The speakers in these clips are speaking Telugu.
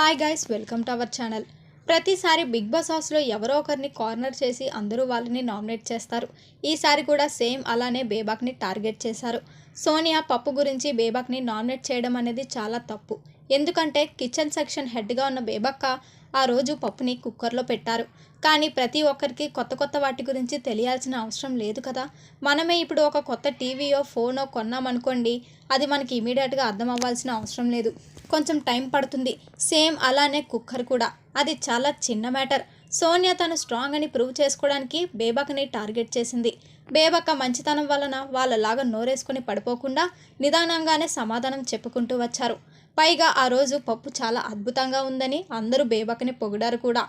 Hi guys welcome to our channel ప్రతిసారి బిగ్ బాస్ హౌస్లో ఎవరో ఒకరిని కార్నర్ చేసి అందరూ వాళ్ళని నామినేట్ చేస్తారు. ఈసారి కూడా సేమ్ అలానే బేబాక్ని టార్గెట్ చేశారు. సోనియా పప్పు గురించి బేబాక్ని నామినేట్ చేయడం అనేది చాలా తప్పు. ఎందుకంటే కిచెన్ సెక్షన్ హెడ్గా ఉన్న బేబక్క ఆ రోజు పప్పుని కుక్కర్లో పెట్టారు. కానీ ప్రతి ఒక్కరికి కొత్త కొత్త వాటి గురించి తెలియాల్సిన అవసరం లేదు కదా. మనమే ఇప్పుడు ఒక కొత్త టీవీయో ఫోనో కొన్నామనుకోండి అది మనకి ఇమీడియట్గా అర్థం అవ్వాల్సిన అవసరం లేదు. కొంచెం టైం పడుతుంది. సేమ్ అలానే కుక్కర్ కూడా. అది చాలా చిన్న మ్యాటర్. సోనియా తను స్ట్రాంగ్ అని ప్రూవ్ చేసుకోవడానికి బేబక్ని టార్గెట్ చేసింది. బేబక్క మంచితనం వలన వాళ్ళలాగా నోరేసుకొని పడిపోకుండా నిదానంగానే సమాధానం చెప్పుకుంటూ వచ్చారు. పైగా ఆ రోజు పప్పు చాలా అద్భుతంగా ఉందని అందరూ బేబక్ని పొగిడారు కూడా.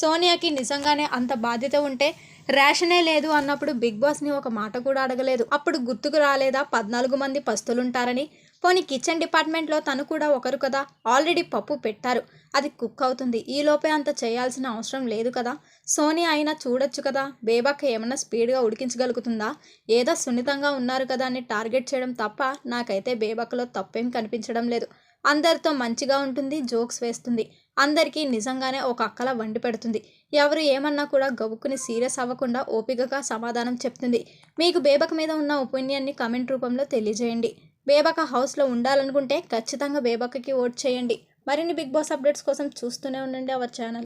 సోనియాకి నిజంగానే అంత బాధ్యత ఉంటే రేషనే లేదు అన్నప్పుడు బిగ్ బాస్ని ఒక మాట కూడా అడగలేదు. అప్పుడు గుర్తుకు రాలేదా పద్నాలుగు మంది పస్తులుంటారని పోనీ కిచెన్ డిపార్ట్మెంట్లో తను కూడా ఒకరు కదా? ఆల్రెడీ పప్పు పెట్టారు. అది కుక్ అవుతుంది. ఈ లోపే అంత చేయాల్సిన అవసరం లేదు కదా? సోనీ అయినా చూడొచ్చు కదా? బేబాక్ ఏమన్నా స్పీడ్గా ఉడికించగలుగుతుందా? ఏదో సున్నితంగా ఉన్నారు కదా అని టార్గెట్ చేయడం తప్ప నాకైతే బేబాక్లో తప్పేం కనిపించడం లేదు. అందరితో మంచిగా ఉంటుంది జోక్స్ వేస్తుంది. అందరికీ నిజంగానే ఒక అక్కల వండి పెడుతుంది. ఎవరు ఏమన్నా కూడా గబుక్కుని సీరియస్ అవ్వకుండా ఓపికగా సమాధానం చెప్తుంది. మీకు బేబక మీద ఉన్న ఒపీనియన్ని కమెంట్ రూపంలో తెలియజేయండి. బేబక హౌస్లో ఉండాలనుకుంటే ఖచ్చితంగా బేబకకి ఓట్ చేయండి. మరిన్ని బిగ్ బాస్ అప్డేట్స్ కోసం చూస్తూనే ఉండండి అవర్ ఛానల్.